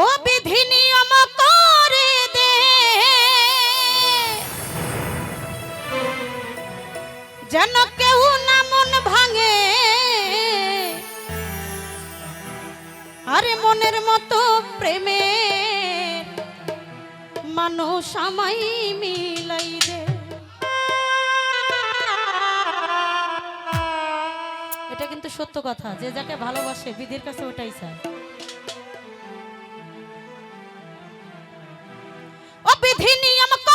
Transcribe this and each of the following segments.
ও বিধি নিয়ম করে দে। যেন কেউ না মন ভাঙে। আরে মনের মতো প্রেমে মানুষ আমাই মিলাই দে। এটা কিন্তু সত্য কথা, যে যাকে ভালোবাসে, বিধির কাছে ওটাই চায় বিধি নিয়ম করে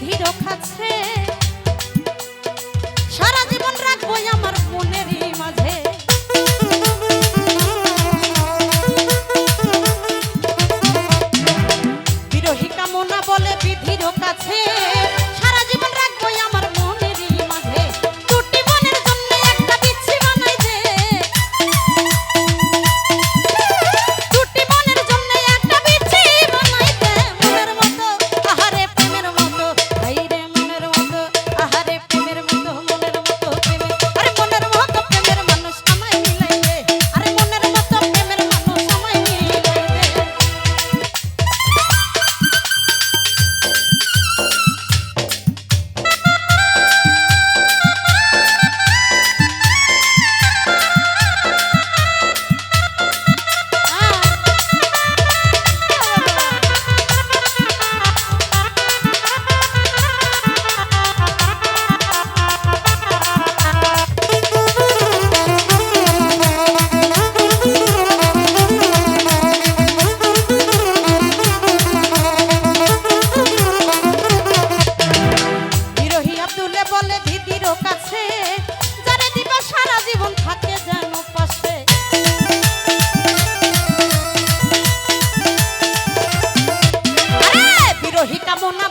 ধীর খাচ্ছে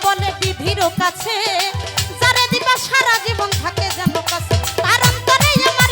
বলে বিধির কাছে? যারে দিবা সারা জীবন থাকে যেন কাছে। তার অন্তরে আমার